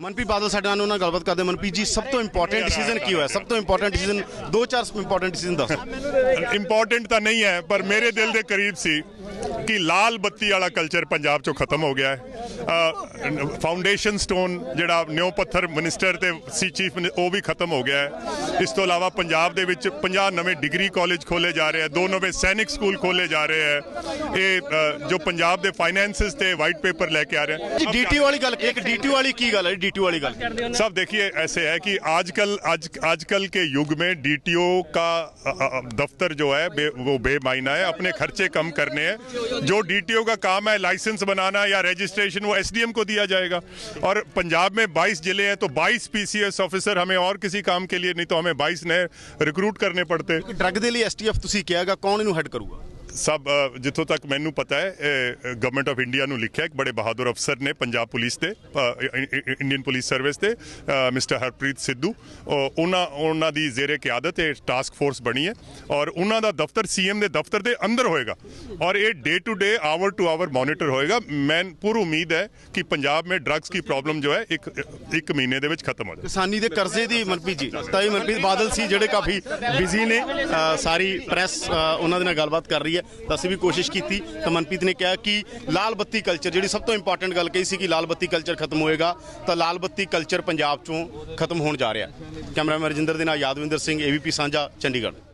ਮਨਪ੍ਰੀਤ ਬਾਦਲ ਸਾਡੇ ਨਾਲ ਉਹਨਾਂ ਗੱਲਬਾਤ ਕਰਦੇ ਮਨਪ੍ਰੀਤ ਜੀ ਸਭ ਤੋਂ ਇੰਪੋਰਟੈਂਟ ਡਿਸੀਜਨ ਕੀ ਹੋਇਆ? ਸਭ ਤੋਂ ਇੰਪੋਰਟੈਂਟ ਡਿਸੀਜਨ ਦੋ ਚਾਰ ਇੰਪੋਰਟੈਂਟ ਡਿਸੀਜਨ ਦੱਸੋ। ਇੰਪੋਰਟੈਂਟ ਤਾਂ ਨਹੀਂ ਹੈ ਪਰ ਮੇਰੇ ਦਿਲ ਦੇ ਕਰੀਬ ਸੀ। ਕਿ ਲਾਲ ਬੱਤੀ ਵਾਲਾ ਕਲਚਰ ਪੰਜਾਬ ਚੋਂ ਖਤਮ ਹੋ ਗਿਆ ਹੈ ਫਾਊਂਡੇਸ਼ਨ ਸਟੋਨ ਜਿਹੜਾ ਨਿਉ ਪੱਥਰ ਮਿਨਿਸਟਰ ਤੇ ਸੀ ਚੀਫ ਉਹ ਵੀ ਖਤਮ ਹੋ ਗਿਆ ਹੈ ਇਸ ਤੋਂ ਇਲਾਵਾ ਪੰਜਾਬ ਦੇ ਵਿੱਚ 50 ਨਵੇਂ ਡਿਗਰੀ ਕਾਲਜ ਖੋਲੇ ਜਾ ਰਹੇ ਆ ਦੋ ਨਵੇਂ ਸੈਨਿਕ ਸਕੂਲ ਖੋਲੇ ਜਾ ਰਹੇ ਆ ਇਹ ਅ, ਜੋ ਪੰਜਾਬ ਦੇ ਫਾਈਨੈਂਸਸ ਤੇ ਵਾਈਟ ਪੇਪਰ ਲੈ ਕੇ ਆ ਰਹੇ ਜੀ ਡੀਟੀ ਵਾਲੀ ਗੱਲ ਇੱਕ ਡੀਟੀ ਵਾਲੀ ਕੀ ਗੱਲ ਹੈ ਡੀਟੀ ਵਾਲੀ ਗੱਲ सब देखिए ऐसे है कि आजकल आज आजकल के युग में डीटीओ का अ, अ, दफ्तर जो है बे, वो बेमायना है अपने खर्चे कम करने हैं जो डीटीओ का काम है लाइसेंस बनाना या रजिस्ट्रेशन वो एसडीएम को दिया जाएगा और पंजाब में 22 जिले हैं तो 22 पीसीएस ऑफिसर हमें और किसी काम के लिए नहीं तो हमें 22 नए रिक्रूट करने पड़ते ਡਰੱਗ ਦੇ ਲਈ ਐਸਟੀਐਫ ਤੁਸੀਂ ਕਿਹਾਗਾ ਕੌਣ ਇਹਨੂੰ ਹੈਡ ਕਰੂਗਾ ਸਭ ਜਿੱਥੋਂ ਤੱਕ ਮੈਨੂੰ ਪਤਾ ਹੈ ਗਵਰਨਮੈਂਟ ਆਫ ਇੰਡੀਆ ਨੂੰ ਲਿਖਿਆ ਇੱਕ ਬੜੇ ਬਹਾਦਰ ਅਫਸਰ ਨੇ ਪੰਜਾਬ ਪੁਲਿਸ ਤੇ ਇੰਡੀਅਨ ਪੁਲਿਸ ਸਰਵਿਸ ਤੇ ਮਿਸਟਰ ਹਰਪ੍ਰੀਤ ਸਿੱਧੂ ਉਹ- ਉਹਨਾਂ ਉਹਨਾਂ ਦੀ ਜ਼ੇਰੇ ਕਿਆਦਤ ਇਹ ਟਾਸਕ ਫੋਰਸ ਬਣੀ ਹੈ ਔਰ ਉਹਨਾਂ ਦਾ ਦਫ਼ਤਰ ਸੀਐਮ ਦੇ ਦਫ਼ਤਰ ਦੇ ਅੰਦਰ ਹੋਏਗਾ ਔਰ ਇਹ day to day hour to hour monitor ਹੋਏਗਾ। ਮੈਂ ਪੂਰੀ ਉਮੀਦ ਹੈ ਕਿ ਪੰਜਾਬ ਮੇਂ ਡਰੱਗਸ ਕੀ ਪ੍ਰੋਬਲਮ ਜੋ ਹੈ, ਇੱਕ ਇੱਕ ਮਹੀਨੇ ਦੇ ਵਿੱਚ ਖਤਮ ਹੋ ਜਾਏ ਕਿਸਾਨੀ ਦੇ ਕਰਜ਼ੇ ਦੀ ਮਨਪ੍ਰੀਤ ਜੀ, ਤਾਂ ਇਹ ਮਨਪ੍ਰੀਤ ਬਾਦਲ ਸੀ ਜਿਹੜੇ ਕਾਫੀ ਬਿਜ਼ੀ ਨੇ ਸਾਰੀ ਪ੍ਰੈਸ ਉਹਨਾਂ ਦੇ ਨਾਲ ਗੱਲਬਾਤ ਕਰ ਰਹੀ ਹੈ। ਤਾਂ ਅਸੀਂ ਵੀ ਕੋਸ਼ਿਸ਼ ਕੀਤੀ। ਤਾਂ ਮਨਪ੍ਰੀਤ ਨੇ ਕਿਹਾ ਕਿ ਲਾਲ ਬੱਤੀ ਕਲਚਰ ਜਿਹੜੀ ਸਭ ਤੋਂ ਇੰਪੋਰਟੈਂਟ ਗੱਲ ਕਹੀ ਸੀ ਕਿ ਲਾਲ ਬੱਤੀ ਕਲਚਰ ਖਤਮ ਹੋਏਗਾ, ਤਾਂ ਲਾਲ ਬੱਤੀ ਕਲਚਰ ਪੰਜਾਬ ਚੋਂ ਖਤਮ ਹੋਣ ਜਾ ਰਿਹਾ ਕੈਮਰਾਮੈਨ ਰਜਿੰਦਰ ਦੇ ਨਾਲ ਯਾਦਵਿੰਦਰ ਸਿੰਘ ਏਬੀਪੀ ਸਾਂਝਾ, ਚੰਡੀਗੜ੍ਹ।